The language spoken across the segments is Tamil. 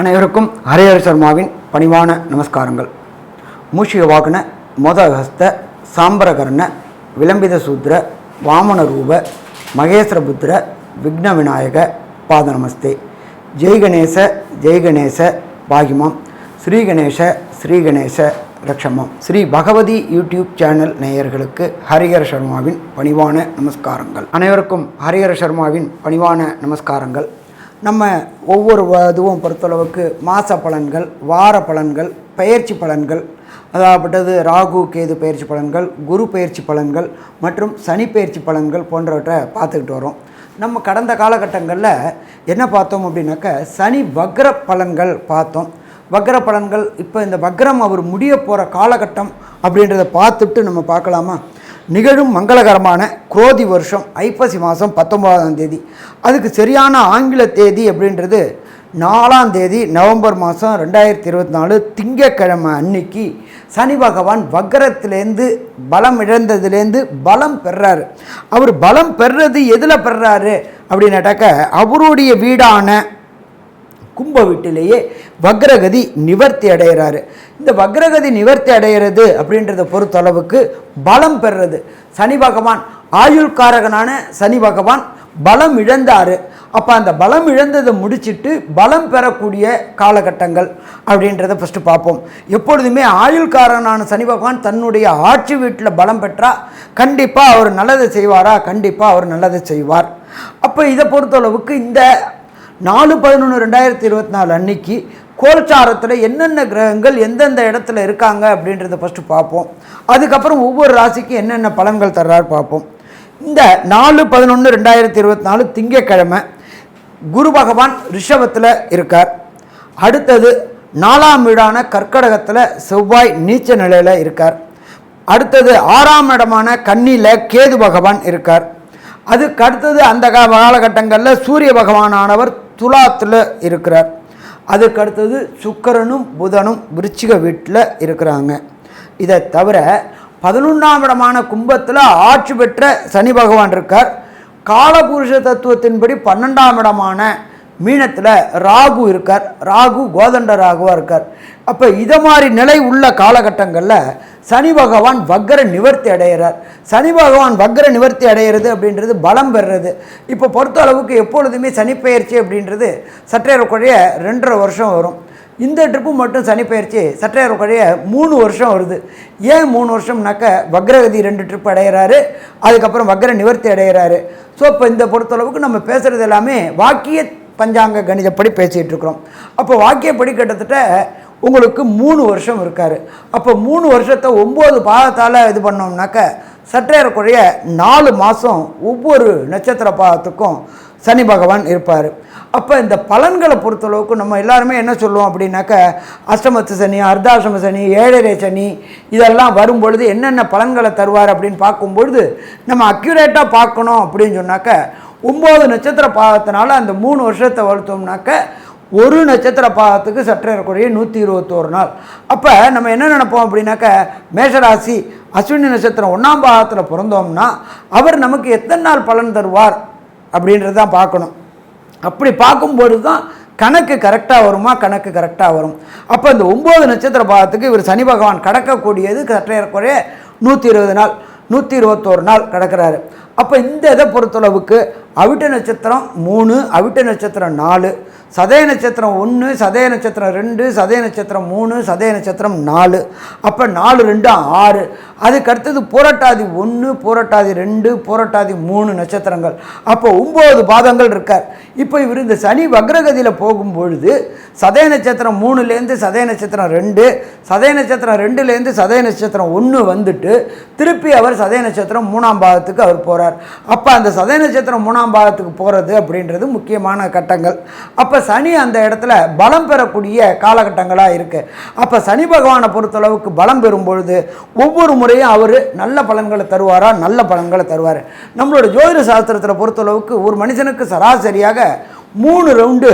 அனைவருக்கும் ஹரிஹர சர்மாவின் பணிவான நமஸ்காரங்கள். மூஷிக வாகன மோதகஸ்த சாம்பரகர்ண விளம்பித சூத்ர வாமன ரூப மகேஸ்வரபுத்திர விக்ன விநாயக பாத நமஸ்தே. ஜெய்கணேச ஜெய்கணேச பாகிமம் ஸ்ரீகணேச பாகிமாம். ஸ்ரீ கணேச ஸ்ரீ கணேச ரக்ஷமாம் ஸ்ரீ பகவதி யூடியூப் சேனல் நேயர்களுக்கு ஹரிஹர சர்மாவின் பணிவான நமஸ்காரங்கள். அனைவருக்கும் ஹரிஹர சர்மாவின் பணிவான நமஸ்காரங்கள். நம்ம ஒவ்வொரு இதுவும் பொறுத்தளவுக்கு மாத பலன்கள் வார பலன்கள் பயிற்சி பலன்கள் அதாகப்பட்டது ராகு கேது பயிற்சி பலன்கள் குரு பயிற்சி பலன்கள் மற்றும் சனி பயிற்சி பலன்கள் போன்றவற்றை பார்த்துக்கிட்டு வரோம் நம்ம கடந்த காலகட்டங்களில் என்ன பார்த்தோம் அப்படின்னாக்க சனி வக்ர பலன்கள் பார்த்தோம். வக்ர பலன்கள் இப்போ இந்த வக்ரம் அவர் முடிய போகிற காலகட்டம் அப்படின்றத பார்த்துட்டு நம்ம பார்க்கலாமா? நிகழும் மங்களகரமான குரோதி வருஷம் ஐப்பசி மாதம் பத்தொன்பதாம் தேதி. அதுக்கு சரியான ஆங்கில தேதி அப்படின்றது நாலாம் தேதி நவம்பர் மாதம் ரெண்டாயிரத்தி இருபத்தி நாலு திங்கக்கிழமை அன்னைக்கு சனி பகவான் வக்கரத்துலேருந்து பலம் இழந்ததுலேருந்து பலம் பெறாரு. அவர் பலம் பெறுறது எதில் பெறாரு? அப்படின்னாட்டாக்க அவருடைய வீடான கும்ப வீட்டிலேயே வக்ரகதி நிவர்த்தி அடைகிறாரு. இந்த வக்ரகதி நிவர்த்தி அடைகிறது அப்படின்றத பொறுத்தளவுக்கு பலம் பெறுறது. சனி பகவான் ஆயுள்காரகனான சனி பகவான் பலம் இழந்தார். அப்போ அந்த பலம் இழந்ததை முடிச்சிட்டு பலம் பெறக்கூடிய காலகட்டங்கள் அப்படின்றத ஃபஸ்ட்டு பார்ப்போம். எப்பொழுதுமே ஆயுள்காரனான சனி பகவான் தன்னுடைய ஆட்சி வீட்டில் பலம் பெற்றா கண்டிப்பாக அவர் நல்லதை செய்வாரா? கண்டிப்பாக அவர் நல்லதை செய்வார். அப்போ இதை பொறுத்தளவுக்கு இந்த நாலு பதினொன்று ரெண்டாயிரத்தி இருபத்தி நாலு அன்னைக்கு கோல்சாரத்தில் என்னென்ன கிரகங்கள் எந்தெந்த இடத்துல இருக்காங்க அப்படின்றத ஃபஸ்ட்டு பார்ப்போம். அதுக்கப்புறம் ஒவ்வொரு ராசிக்கும் என்னென்ன பலன்கள் தர்றாரு பார்ப்போம். இந்த நாலு பதினொன்று ரெண்டாயிரத்தி இருபத்தி நாலு திங்கக்கிழமை குரு பகவான் ரிஷபத்தில் இருக்கார். அடுத்தது நாலாம் வீடான கர்க்கடகத்தில் செவ்வாய் நீச்ச நிலையில் இருக்கார். அடுத்தது ஆறாம் இடமான கன்னியில் கேது பகவான் இருக்கார். அதுக்கு அடுத்தது அந்த கா காலகட்டங்களில் சூரிய பகவானானவர் துலாத்தில் இருக்கிறார். அதுக்கு அடுத்தது சுக்கரனும் புதனும் விருச்சிக வீட்டில் இருக்கிறாங்க. இதை தவிர பதினொன்றாம் இடமான கும்பத்தில் ஆட்சி பெற்ற சனி பகவான் இருக்கார். காலபுருஷ தத்துவத்தின்படி பன்னெண்டாம் இடமான மீனத்தில் ராகு இருக்கார். ராகு கோதண்ட ராகுவாக இருக்கார். அப்போ இதை மாதிரி நிலை உள்ள காலகட்டங்களில் சனி பகவான் வக்கர நிவர்த்தி அடைகிறார் சனி பகவான் வக்கர நிவர்த்தி அடைகிறது அப்படின்றது பலம் பெறுறது. இப்போ பொறுத்த அளவுக்கு எப்பொழுதுமே சனிப்பெயர்ச்சி அப்படின்றது சற்றேறக்குறைய ரெண்டரை வருஷம் வரும். இந்த ட்ரிப்பு மட்டும் சனிப்பெயர்ச்சி சற்றேறக்குறைய மூணு வருஷம் வருது. ஏன் மூணு வருஷம்னாக்க வக்ரகதி ரெண்டு ட்ரிப் அடைகிறாரு அதுக்கப்புறம் வக்ர நிவர்த்தி அடைகிறாரு ஸோ இப்போ இந்த பொறுத்தளவுக்கு நம்ம பேசுகிறது எல்லாமே வாக்கிய பஞ்சாங்க கணிதப்படி பேசிகிட்டு இருக்கிறோம். அப்போ வாக்கியப்படி கிட்டத்தட்ட உங்களுக்கு மூணு வருஷம் இருக்கார். அப்போ மூணு வருஷத்தை ஒம்பது பாதத்தால் இது பண்ணோம்னாக்க சற்றேறக்குறைய நாலு மாதம் ஒவ்வொரு நட்சத்திர பாதத்துக்கும் சனி பகவான் இருப்பார். அப்போ இந்த பலன்களை பொறுத்தளவுக்கு நம்ம எல்லாருமே என்ன சொல்லுவோம் அப்படின்னாக்க அஷ்டமத்து சனி அர்த்தாசிரம சனி ஏழரை சனி இதெல்லாம் வரும்பொழுது என்னென்ன பலன்களை தருவார் அப்படின்னு பார்க்கும்பொழுது நம்ம அக்யூரேட்டாக பார்க்கணும் அப்படின்னு சொன்னாக்க ஒம்பது நட்சத்திர பாதத்தினால அந்த மூணு வருஷத்தை வளர்த்தோம்னாக்க ஒரு நட்சத்திர பாதத்துக்கு சற்றேறக்குறைய நூற்றி இருபத்தோரு நாள். அப்போ நம்ம என்ன நினைப்போம் அப்படின்னாக்க மேஷராசி அஸ்வினி நட்சத்திரம் ஒன்றாம் பாகத்தில் பிறந்தோம்னா அவர் நமக்கு எத்தனை நாள் பலன் தருவார் அப்படின்றது தான் பார்க்கணும். அப்படி பார்க்கும்போது தான் கணக்கு கரெக்டாக வருமா கணக்கு கரெக்டாக வரும். அப்போ இந்த ஒம்பது நட்சத்திர பாகத்துக்கு இவர் சனி பகவான் கடக்கக்கூடியது சற்றேறக்குறைய நூற்றி இருபது நாள் நூற்றி இருபத்தோரு நாள் கிடக்கிறாரு. அப்போ இந்த இதை பொறுத்தளவுக்கு அவிட்ட நட்சத்திரம் மூணு அவிட்ட நட்சத்திரம் நாலு சதய நட்சத்திரம் ஒன்று சதய நட்சத்திரம் ரெண்டு சதய நட்சத்திரம் மூணு சதய நட்சத்திரம் நாலு அப்போ நாலு ரெண்டு ஆறு அதுக்கு அடுத்தது புரட்டாதி ஒன்று புரட்டாதி ரெண்டு புரட்டாதி மூணு நட்சத்திரங்கள் அப்போ ஒம்பது பாதங்கள் இருக்கார் இப்போ இவர் இந்த சனி வக்ரகதியில் போகும்பொழுது சதய நட்சத்திரம் மூணுலேருந்து சதய நட்சத்திரம் ரெண்டு சதய நட்சத்திரம் ரெண்டுலேருந்து சதய நட்சத்திரம் ஒன்று வந்துட்டு திருப்பி அவர் சதய நட்சத்திரம் மூணாம் பாகத்துக்கு அவர் போகிறார் அப்போ அந்த சதய நட்சத்திரம் மூணாம் பாகத்துக்கு போகிறது அப்படின்றது முக்கியமான கட்டங்கள் அப்போ சனி அந்த இடத்துல பலம் பெறக்கூடிய காலகட்டங்களாக இருக்குது அப்போ சனி பகவானை பொறுத்தளவுக்கு பலம் பெறும் பொழுது ஒவ்வொரு முறையும் அவர் நல்ல பலன்களை தருவாரா? நல்ல பலன்களை தருவார். நம்மளோட ஜோதிட சாஸ்திரத்தில் பொறுத்தளவுக்கு ஒரு மனுஷனுக்கு சராசரியாக மூணு ரவுண்டு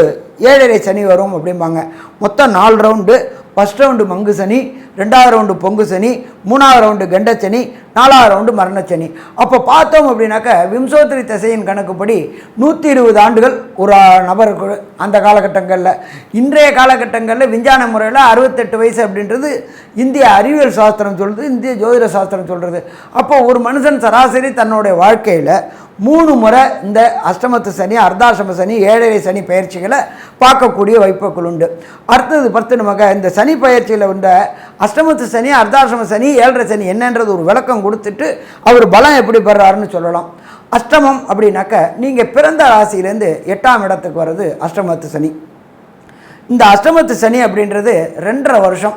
ஏழரை சனி வரும் அப்படிம்பாங்க. மொத்தம் நாலு ரவுண்டு ஃபஸ்ட் ரவுண்டு மங்கு சனி ரெண்டாவது ரவுண்டு பொங்கு சனி மூணாவது ரவுண்டு கண்டச்சனி நாலாவது ரவுண்டு மரணச்சனி அப்போ பார்த்தோம் அப்படின்னாக்க விம்சோத்திரி திசையின் கணக்குப்படி நூற்றி இருபது ஆண்டுகள் ஒரு நபருக்கு அந்த காலகட்டங்களில். இன்றைய காலகட்டங்களில் விஞ்ஞான முறையில் அறுபத்தெட்டு வயசு அப்படின்றது இந்திய அறிவியல் சாஸ்திரம் சொல்கிறது இந்திய ஜோதிட சாஸ்திரம் சொல்கிறது அப்போ ஒரு மனுஷன் சராசரி தன்னுடைய வாழ்க்கையில் மூணு முறை இந்த அஷ்டமத்து சனி அர்த்தாசிரம சனி ஏழரை சனி பயிற்சிகளை பார்க்கக்கூடிய வாய்ப்புகள் உண்டு. அடுத்தது பார்த்து நமக்கு இந்த சனி பயிற்சியில் உண்ட அஷ்டமத்து சனி அர்த்தாசிரம சனி ஏழரை சனி என்னன்றது ஒரு விளக்கம் கொடுத்துட்டு அவர் பலம் எப்படி பெறாருன்னு சொல்லலாம். அஷ்டமம் அப்படின்னாக்க நீங்கள் பிறந்த ராசியிலேருந்து எட்டாம் இடத்துக்கு வர்றது அஷ்டமத்து சனி. இந்த அஷ்டமத்து சனி அப்படின்றது ரெண்டரை வருஷம்.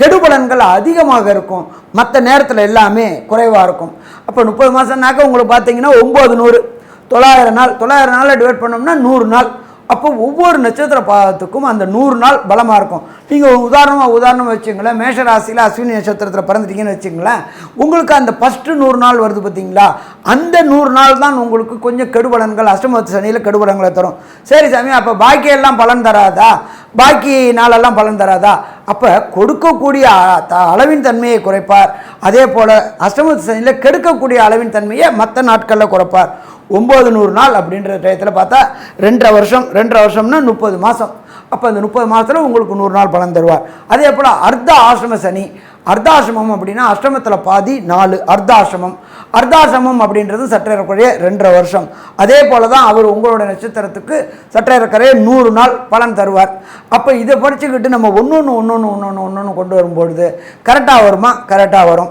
கெடுபலன்கள் அதிகமாக இருக்கும். மற்ற நேரத்தில் எல்லாமே குறைவாக இருக்கும். அப்போ முப்பது மாதம்னாக்க உங்களுக்கு பார்த்தீங்கன்னா ஒம்பது நூறு. தொள்ளாயிரம் நாள் தொள்ளாயிரம் நாளில் டிவைட் பண்ணோம்னா நூறு நாள். அப்போ ஒவ்வொரு நட்சத்திர பாதத்துக்கும் அந்த நூறு நாள் பலமாக இருக்கும். நீங்கள் உதாரணமாக உதாரணமாக வச்சுங்களேன் மேஷ ராசியில் அஸ்வினி நட்சத்திரத்தில் பிறந்துட்டீங்கன்னு வச்சுங்களேன் உங்களுக்கு அந்த ஃபஸ்ட்டு நூறு நாள் வருது பார்த்தீங்களா அந்த நூறு நாள் தான் உங்களுக்கு கொஞ்சம் கெடுபலன்கள் அஷ்டமத்து சனியில் கெடுபலன்களை தரும். சரி சாமி அப்போ பாக்கியெல்லாம் பலன் தராதா? பாக்கி நாளெல்லாம் பலன் தராதா? அப்போ கொடுக்கக்கூடிய த- அளவின் தன்மையை குறைப்பார். அதே போல் அஷ்டமத்து சனியில் கெடுக்கக்கூடிய அளவின் தன்மையை மற்ற நாட்களில் குறைப்பார். ஒம்பது நூறு நாள் அப்படின்ற டயத்தில் பார்த்தா ரெண்டரை வருஷம் ரெண்டரை வருஷம்னா முப்பது மாதம் அப்போ அந்த முப்பது மாதத்தில் உங்களுக்கு நூறு நாள் பலன் தருவார். அதே போல் அர்த்த ஆசிரம சனி அர்த்தாசிரமம் அப்படின்னா அஷ்டமத்தில் பாதி நாலு அர்த்தாசிரமம். அர்த்தாசிரமம் அப்படின்றது சற்றேறக்குறைய ரெண்டரை வருஷம். அதே போல தான் அவர் உங்களோட நட்சத்திரத்துக்கு சற்றேறக்குறைய நூறு நாள் பலன் தருவார். அப்போ இதை படிச்சுக்கிட்டு நம்ம ஒன்று ஒன்று ஒன்று ஒன்று ஒன்று ஒன்று ஒன்று கொண்டு வரும்பொழுது கரெக்டாக வருமா? கரெக்டாக வரும்.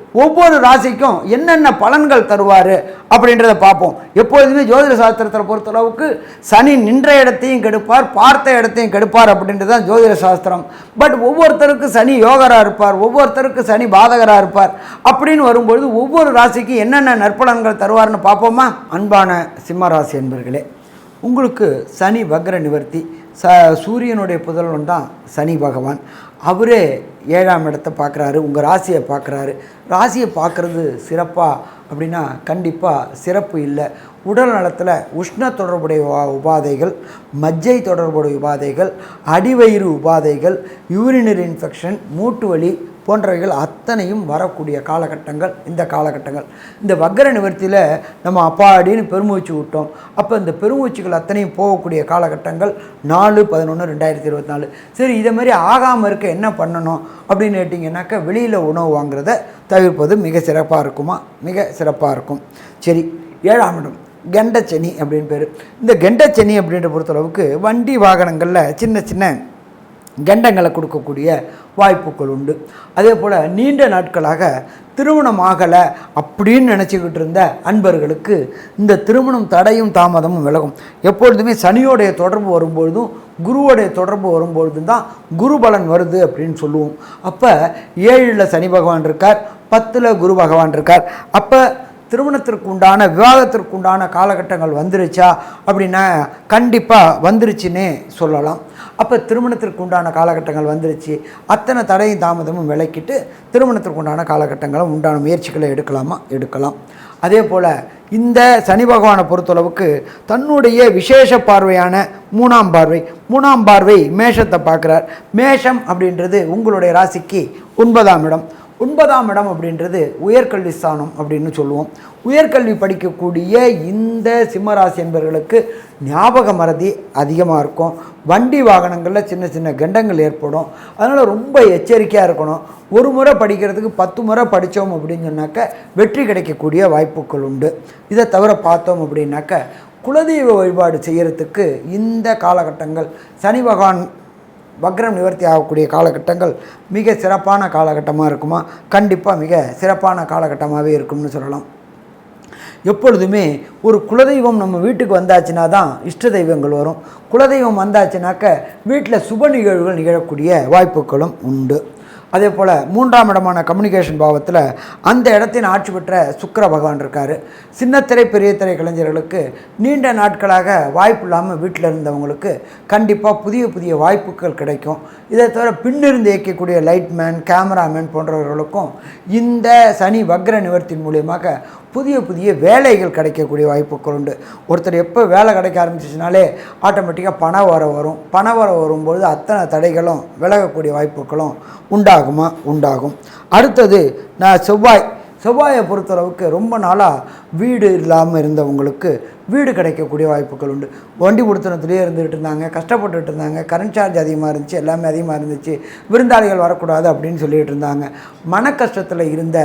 ஒவ்வொரு ராசிக்கும் என்னென்ன பலன்கள் தருவார் அப்படின்றத பார்ப்போம். எப்பொழுதுமே ஜோதிட சாஸ்திரத்தை பொறுத்தளவுக்கு சனி நின்ற இடத்தையும் கெடுப்பார் பார்த்த இடத்தையும் கெடுப்பார் அப்படின்றது தான் ஜோதிட சாஸ்திரம். பட் ஒவ்வொருத்தருக்கு சனி யோகராக இருப்பார் ஒவ்வொருத்தருக்கு சனி பாதகராக இருப்பார் அப்படின்னு வரும்பொழுது ஒவ்வொரு ராசிக்கும் என்னென்ன நற்பலன்கள் தருவார்னு பார்ப்போமா? அன்பான சிம்மராசி என்பர்களே உங்களுக்கு சனி வக்ர நிவர்த்தி ச சூரியனுடைய புதல்வன் தான் சனி பகவான். அவரே ஏழாம் இடத்தை பார்க்குறாரு உங்கள் ராசியை பார்க்குறாரு. ராசியை பார்க்குறது சிறப்பாக அப்படின்னா கண்டிப்பாக சிறப்பு இல்லை. உடல் நலத்தில் உஷ்ண தொடர்புடைய உபாதைகள் மஜ்ஜை தொடர்புடைய உபாதைகள் அடிவயிறு உபாதைகள் யூரினரி இன்ஃபெக்ஷன் மூட்டு வலி போன்றவைகள் அத்தனையும் வரக்கூடிய காலகட்டங்கள் இந்த காலகட்டங்கள். இந்த வக்கர நிவர்த்தியில் நம்ம அப்பாடின்னு பெருமூச்சு விட்டோம். அப்போ இந்த பெருமூச்சுகள் அத்தனையும் போகக்கூடிய காலகட்டங்கள் நாலு பதினொன்று ரெண்டாயிரத்தி இருபத்தி நாலு. சரி இதை மாதிரி ஆகாமல் இருக்க என்ன பண்ணணும் அப்படின்னு கேட்டிங்கன்னாக்கா வெளியில் உணவு வாங்குறத தவிர்ப்பது மிக சிறப்பாக இருக்குமா? மிக சிறப்பாக இருக்கும். சரி ஏழாம் இடம் கெண்டச்சனி அப்படின்னு பேர். இந்த கெண்டச்சனி அப்படின்ற பொறுத்தளவுக்கு வண்டி வாகனங்களில் சின்ன சின்ன கண்டங்களை கொடுக்கக்கூடிய வாய்ப்புகள் உண்டு. அதே போல் நீண்ட நாட்களாக திருமணம் ஆகலை அப்படின்னு நினச்சிக்கிட்டு இருந்த அன்பர்களுக்கு இந்த திருமணம் தடையும் தாமதமும் விலகும். எப்பொழுதுமே சனியோடைய தொடர்பு வரும்பொழுதும் குருவோடைய தொடர்பு வரும்பொழுதும் தான் குரு பலன் வருது அப்படின்னு சொல்லுவோம். அப்போ ஏழில் சனி பகவான் இருக்கார் பத்தில் குரு பகவான் இருக்கார். அப்போ திருமணத்திற்கு உண்டான விவாகத்திற்கு உண்டான காலகட்டங்கள் வந்துருச்சா அப்படின்னா கண்டிப்பாக வந்துருச்சுன்னே சொல்லலாம். அப்போ திருமணத்திற்கு உண்டான காலகட்டங்கள் வந்துருச்சு. அத்தனை தடையும் தாமதமும் விளக்கிட்டு திருமணத்திற்கு உண்டான காலகட்டங்களும் உண்டான முயற்சிகளை எடுக்கலாமா? எடுக்கலாம். அதே போல் இந்த சனி பகவானை பொறுத்தளவுக்கு தன்னுடைய விசேஷ பார்வையான மூணாம் பார்வை மூணாம் பார்வை மேஷத்தை பார்க்குறார். மேஷம் அப்படின்றது உங்களுடைய ராசிக்கு ஒன்பதாம் இடம். ஒன்பதாம் இடம் அப்படின்றது உயர்கல்வி ஸ்தானம் அப்படின்னு சொல்லுவோம். உயர்கல்வி படிக்கக்கூடிய இந்த சிம்மராசி என்பவர்களுக்கு ஞாபக மறதி அதிகமாக இருக்கும். வண்டி வாகனங்களில் சின்ன சின்ன கண்டங்கள் ஏற்படும். அதனால் ரொம்ப எச்சரிக்கையாக இருக்கணும். ஒரு முறை படிக்கிறதுக்கு பத்து முறை படித்தோம் அப்படின்னு சொன்னாக்க வெற்றி கிடைக்கக்கூடிய வாய்ப்புகள் உண்டு. இதை தவிர பார்த்தோம் அப்படின்னாக்க குலதெய்வ வழிபாடு செய்கிறதுக்கு இந்த காலகட்டங்கள் சனி பகவான் வக்ரம் நிவர்த்தி ஆகக்கூடிய காலகட்டங்கள் மிக சிறப்பான காலகட்டமாக இருக்குமா? கண்டிப்பாக மிக சிறப்பான காலகட்டமாகவே இருக்கும்னு சொல்லலாம். எப்பொழுதுமே ஒரு குலதெய்வம் நம்ம வீட்டுக்கு வந்தாச்சுன்னா தான் இஷ்ட தெய்வங்கள் வரும். குலதெய்வம் வந்தாச்சுனாக்க வீட்டில் சுப நிகழ்வுகள் நிகழக்கூடிய வாய்ப்புகளும் உண்டு. அதே போல் மூன்றாம் இடமான கம்யூனிகேஷன் பாவத்தில் அந்த இடத்தின் ஆட்சி பெற்ற சுக்கர பகவான் இருக்கார். சின்னத்திரை பெரிய திரை கலைஞர்களுக்கு நீண்ட நாட்களாக வாய்ப்பு இல்லாமல் வீட்டில் இருந்தவங்களுக்கு கண்டிப்பாக புதிய புதிய வாய்ப்புகள் கிடைக்கும். இதை தவிர பின்னிருந்து இயக்கக்கூடிய லைட்மேன் கேமராமேன் போன்றவர்களுக்கும் இந்த சனி வக்ர நிவர்த்தின் மூலியமாக புதிய புதிய வேலைகள் கிடைக்கக்கூடிய வாய்ப்புகள் உண்டு. ஒருத்தர் எப்போ வேலை கிடைக்க ஆரம்பிச்சிச்சுனாலே ஆட்டோமேட்டிக்காக பண வர வரும். பண வர வரும்பொழுது அத்தனை தடைகளும் விலகக்கூடிய வாய்ப்புகளும் உண்டாகுமா? உண்டாகும். அடுத்தது நான் செவ்வாய் செவ்வாயை பொறுத்தளவுக்கு ரொம்ப நாளாக வீடு இல்லாமல் இருந்தவங்களுக்கு வீடு கிடைக்கக்கூடிய வாய்ப்புகள் உண்டு. வண்டி கொடுத்தனத்துலேயே இருந்துகிட்டு இருந்தாங்க கஷ்டப்பட்டுட்டு இருந்தாங்க கரண்ட் சார்ஜ் அதிகமாக இருந்துச்சு எல்லாமே அதிகமாக இருந்துச்சு விருந்தாளிகள் வரக்கூடாது அப்படின்னு சொல்லிட்டு இருந்தாங்க. மன கஷ்டத்தில் இருந்த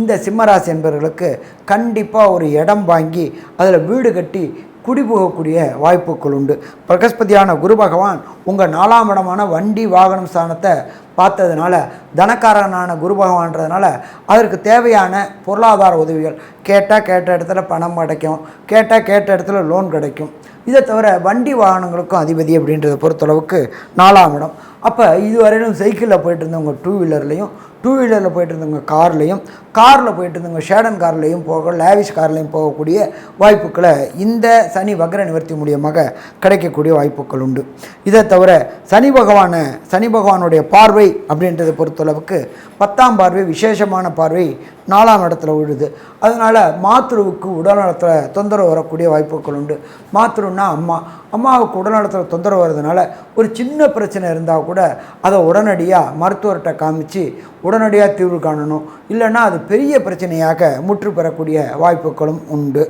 இந்த சிம்மராசி என்பவர்களுக்கு கண்டிப்பாக ஒரு இடம் வாங்கி அதில் வீடு கட்டி குடிபோகக்கூடிய வாய்ப்புகள் உண்டு பிரகஸ்பதியான குரு பகவான் உங்கள் நாலாம் இடமான வண்டி வாகனம் ஸ்தானத்தை பார்த்ததுனால தனக்காரனான குரு பகவான்றதுனால அதற்கு தேவையான பொருளாதார உதவிகள். கேட்டால் கேட்ட இடத்துல பணம் கிடைக்கும் கேட்டால் கேட்ட இடத்துல லோன் கிடைக்கும். இதை தவிர வண்டி வாகனங்களுக்கும் அதிபதி அப்படின்றத பொறுத்தளவுக்கு நாலாம் இடம். அப்போ இதுவரையிலும் சைக்கிளில் போயிட்டு இருந்தவங்க டூ வீலர்லேயும் டூ வீலரில் போயிட்டு இருந்தவங்க கார்லேயும் காரில் போயிட்டு இருந்தவங்க ஷேடன் கார்லேயும் போக லேவிஷ் கார்லேயும் போகக்கூடிய வாய்ப்புகளை இந்த சனி வக்ர நிவர்த்தி மூலியமாக கிடைக்கக்கூடிய வாய்ப்புகள் உண்டு. இதை தவிர சனி பகவானை சனி பகவானுடைய பார்வை அப்படின்றத பொறுத்தளவுக்கு பத்தாம் பார்வை விசேஷமான பார்வை நாலாம் இடத்துல விழுது. அதனால் மாத்ருவுக்கு உடல்நலத்தில் தொந்தரவு வரக்கூடிய வாய்ப்புகள் உண்டு. மாத்ருன்னா அம்மா. அம்மாவுக்கு உடல்நலத்தில் தொந்தரவு வர்றதுனால ஒரு சின்ன பிரச்சனை இருந்தால் கூட கூட அதை உடனடியாக மருத்துவர்கிட்ட காமிச்சு உடனடியாக தீர்வு காணணும். இல்லைன்னா அது பெரிய பிரச்சனையாக முற்று பெறக்கூடிய வாய்ப்புகளும் உண்டு.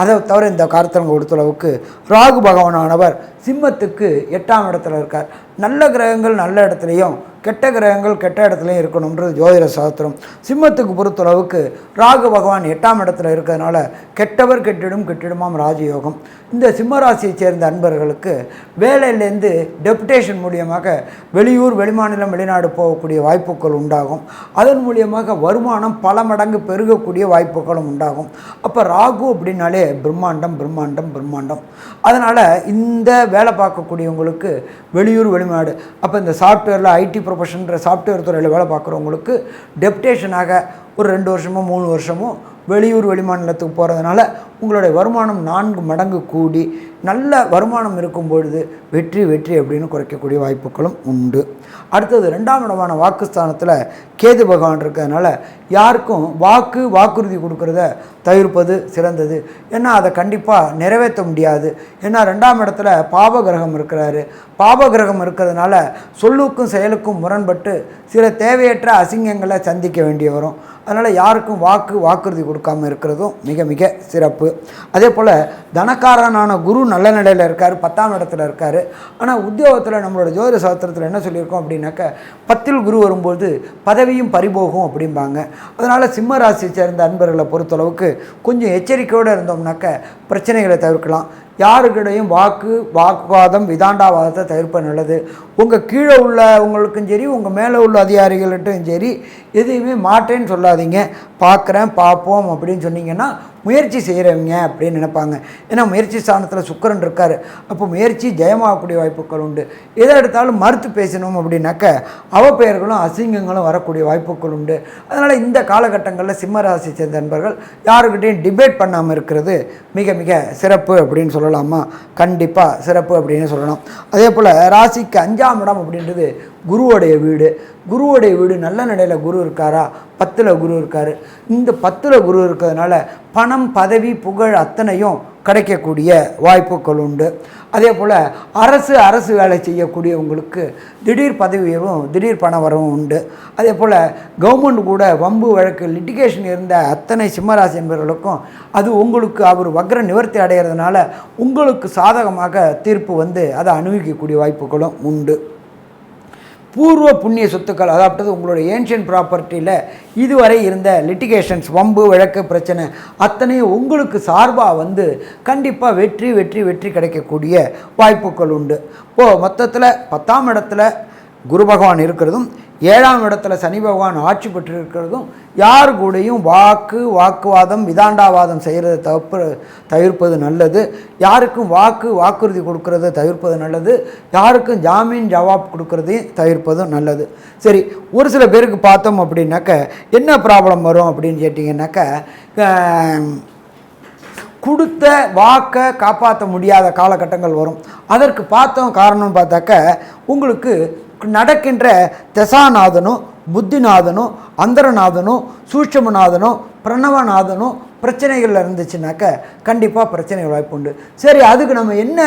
அதை தவிர இந்த காரத்தங்க கொடுத்தளவுக்கு ராகு பகவானானவர் சிம்மத்துக்கு எட்டாம் இடத்துல இருக்கார். நல்ல கிரகங்கள் நல்ல இடத்துலையும் கெட்ட கிரகங்கள் கெட்ட இடத்துலையும் இருக்கணுன்றது ஜோதிட சாஸ்திரம். சிம்மத்துக்கு பொறுத்தளவுக்கு ராகு பகவான் எட்டாம் இடத்துல இருக்கிறதுனால கெட்டவர் கெட்டிடும் கெட்டிடுமாம் ராஜயோகம். இந்த சிம்மராசியை சேர்ந்த அன்பர்களுக்கு வேலையிலேருந்து டெபுடேஷன் மூலியமாக வெளியூர் வெளிமாநிலம் வெளிநாடு போகக்கூடிய வாய்ப்புகள் உண்டாகும். அதன் மூலியமாக வருமானம் பல மடங்கு பெருகக்கூடிய வாய்ப்புகளும் உண்டாகும். அப்போ ராகு அப்படின்னாலே பிரம்மாண்டம் பிரம்மாண்டம் பிரம்மாண்டம். அதனால் இந்த வேலை பார்க்கக்கூடியவங்களுக்கு வெளியூர் வெளிநாடு அப்போ இந்த சாஃப்ட்வேரில் ஐடி ப்ரொஃபஷன்ற சாஃப்ட்வேர் துறையில் வேலை பார்க்குறவங்களுக்கு டெப்டேஷனாக ஒரு ரெண்டு வருஷமோ மூணு வருஷமோ வெளியூர் வெளிமாநிலத்துக்கு போகிறதுனால உங்களுடைய வருமானம் நான்கு மடங்கு கூடி நல்ல வருமானம் இருக்கும் பொழுது வெற்றி வெற்றி அப்படின்னு குறைக்கக்கூடிய வாய்ப்புகளும் உண்டு. அடுத்தது ரெண்டாம் இடமான வாக்குஸ்தானத்தில் கேது பகவான் இருக்கிறதுனால யாருக்கும் வாக்கு வாக்குறுதி கொடுக்கறத தவிர்ப்பது சிறந்தது. ஏன்னா அதை கண்டிப்பாக நிறைவேற்ற முடியாது. ஏன்னா ரெண்டாம் இடத்துல பாபகிரகம் இருக்கிறாரு. பாபகிரகம் இருக்கிறதுனால சொல்லுக்கும் செயலுக்கும் முரண்பட்டு சில தேவையற்ற அசிங்கங்களை சந்திக்க வேண்டிய வரும். அதனால் யாருக்கும் வாக்கு வாக்குறுதி கொடுக்காம இருக்கிறதும் மிக மிக சிறப்பு. அதே போல் தனக்காரனான குரு நல்ல நிலையில் இருக்கார் பத்தாம் இடத்துல இருக்கார். ஆனால் உத்தியோகத்தில் நம்மளோட ஜோதிட சாஸ்திரத்தில் என்ன சொல்லியிருக்கோம் அப்படின்னாக்க பத்தில் குரு வரும்போது பதவியும் பறிபோகும் அப்படிம்பாங்க. அதனால் சிம்ம ராசியை சேர்ந்த அன்பர்களை பொறுத்தளவுக்கு கொஞ்சம் எச்சரிக்கையோடு இருந்தோம்னாக்க பிரச்சனைகளை தவிர்க்கலாம். யாருக்கிடையும் வாக்கு வாக்குவாதம் விதாண்டாவாதத்தை தவிர்ப்பது நல்லது. உங்கள் கீழே உள்ள உங்களுக்கும் சரி உங்கள் மேலே உள்ள அதிகாரிகள்ட்டும் சரி எதையுமே மாட்டேன்னு சொல்லாதீங்க. பார்க்குறேன் பார்ப்போம் அப்படின்னு சொன்னீங்கன்னா முயற்சி செய்கிறவங்க அப்படின்னு நினைப்பாங்க. ஏன்னா முயற்சி ஸ்தானத்தில் சுக்கரன் இருக்கார். அப்போ முயற்சி ஜெயமாகக்கூடிய வாய்ப்புகள் உண்டு. எதை எடுத்தாலும் மறுத்து பேசணும் அப்படின்னாக்க அவப்பெயர்களும் அசிங்கங்களும் வரக்கூடிய வாய்ப்புகள் உண்டு. அதனால் இந்த காலகட்டங்களில் சிம்மராசி சேர்ந்த நண்பர்கள் யாருக்கிட்டையும் டிபேட் பண்ணாமல் இருக்கிறது மிக மிக சிறப்பு அப்படின்னு சொல்லலாமா? கண்டிப்பாக சிறப்பு அப்படின்னு சொல்லலாம். அதே போல் ராசிக்கு அஞ்சாம் இடம் அப்படின்றது குருவோடைய வீடு. குருவோடைய வீடு நல்ல நிலையில் குரு இருக்காரா? பத்தில் குரு இருக்கார். இந்த பத்தில் குரு இருக்கிறதுனால பணம் பதவி புகழ் அத்தனையும் கிடைக்கக்கூடிய வாய்ப்புகள் உண்டு. அதே போல் அரசு அரசு வேலை செய்யக்கூடியவங்களுக்கு திடீர் பதவி உயர்வும் திடீர் பண வரவும் உண்டு. அதே போல் கவர்மெண்ட் கூட வம்பு வழக்கு லிட்டிகேஷன் இருந்த அத்தனை சிம்மராசி என்பவர்களுக்கும் அது உங்களுக்கு அவர் வக்ர நிவர்த்தி அடைகிறதுனால உங்களுக்கு சாதகமாக தீர்ப்பு வந்து அதை அனுபவிக்கக்கூடிய வாய்ப்புகளும் உண்டு. பூர்வ புண்ணிய சொத்துக்கள் அதாவது உங்களுடைய ஏன்ஷியன் ப்ராப்பர்ட்டியில் இதுவரை இருந்த லிட்டிகேஷன்ஸ் வம்பு வழக்கு பிரச்சனை அத்தனையும் உங்களுக்கு சார்பாக வந்து கண்டிப்பாக வெற்றி வெற்றி வெற்றி கிடைக்கக்கூடிய வாய்ப்புகள் உண்டு. இப்போது மொத்தத்தில் பத்தாம் இடத்துல குரு பகவான் இருக்கிறதும் ஏழாம் இடத்துல சனி பகவான் ஆட்சி பெற்றிருக்கிறதும் யார் கூடயும் வாக்கு வாக்குவாதம் விதாண்டாவாதம் செய்கிறத தவிர்ப்பு தவிர்ப்பது நல்லது. யாருக்கும் வாக்கு வாக்குறுதி கொடுக்கறத தவிர்ப்பது நல்லது. யாருக்கும் ஜாமீன் ஜவாப் கொடுக்கறதையும் தவிர்ப்பதும் நல்லது. சரி ஒரு சில பேருக்கு பார்த்தோம் அப்படின்னாக்க என்ன ப்ராப்ளம் வரும் அப்படின்னு கேட்டிங்கன்னாக்க கொடுத்த வாக்கை காப்பாற்ற முடியாத காலகட்டங்கள் வரும். அதற்கு பார்த்தோம் காரணம்னு பார்த்தாக்க உங்களுக்கு நடக்கின்ற தசாநாதனும் புத்திநாதனும் அந்தரநாதனும் சூட்சமநாதனும் பிரணவநாதனும் பிரச்சனைகள் இருந்துச்சுனாக்க கண்டிப்பாக பிரச்சனைகள் வாய்ப்பு உண்டு. சரி அதுக்கு நம்ம என்ன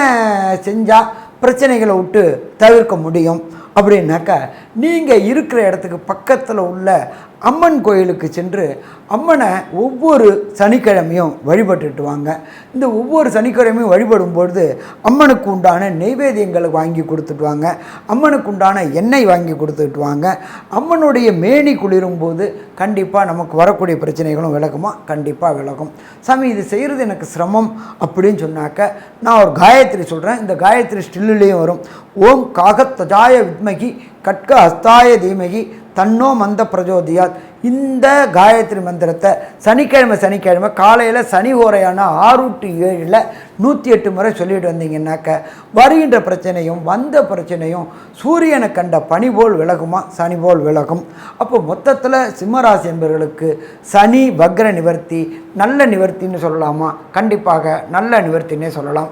செஞ்சால் பிரச்சனைகளை விட்டு தவிர்க்க முடியும்? அப்படின்னாக்கா நீங்கள் இருக்கிற இடத்துக்கு பக்கத்தில் உள்ள அம்மன் கோயிலுக்கு சென்று அம்மனை ஒவ்வொரு சனிக்கிழமையும் வழிபட்டுட்டு வாங்க. இந்த ஒவ்வொரு சனிக்கிழமையும் வழிபடும் பொழுது அம்மனுக்கு உண்டான நெய்வேதியங்களை வாங்கி கொடுத்துட்டு வாங்க. அம்மனுக்கு உண்டான எண்ணெய் வாங்கி கொடுத்துட்டு வாங்க. அம்மனுடைய மேனி குளிரும் போது கண்டிப்பாக நமக்கு வரக்கூடிய பிரச்சனைகளும் விளக்குமா கண்டிப்பாக விளக்கும் சாமி இது செய்கிறது எனக்கு சிரமம் அப்படின்னு சொன்னாக்க நான் ஒரு காயத்ரி சொல்கிறேன் இந்த காயத்ரி ஸ்டில்லுலேயும் வரும். ஓம் காகத்வஜாய வித்மகி கட்க ஹஸ்தாய தீமகி தன்னோ மந்த பிரஜோதியாத் இந்த காயத்ரி மந்திரத்தை சனிக்கிழமை சனிக்கிழமை காலையில் சனி ஓரையான ஆறு டு ஏழில் நூற்றி எட்டு முறை சொல்லிட்டு வந்தீங்கன்னாக்க வருகின்ற பிரச்சனையும் வந்த பிரச்சனையும் சூரியனை கண்ட பனி போல் விலகுமா? சனி போல் விலகும். அப்போ மொத்தத்தில் சிம்மராசி என்பவர்களுக்கு சனி வக்ர நிவர்த்தி நல்ல நிவர்த்தின்னு சொல்லலாமா? கண்டிப்பாக நல்ல நிவர்த்தினே சொல்லலாம்.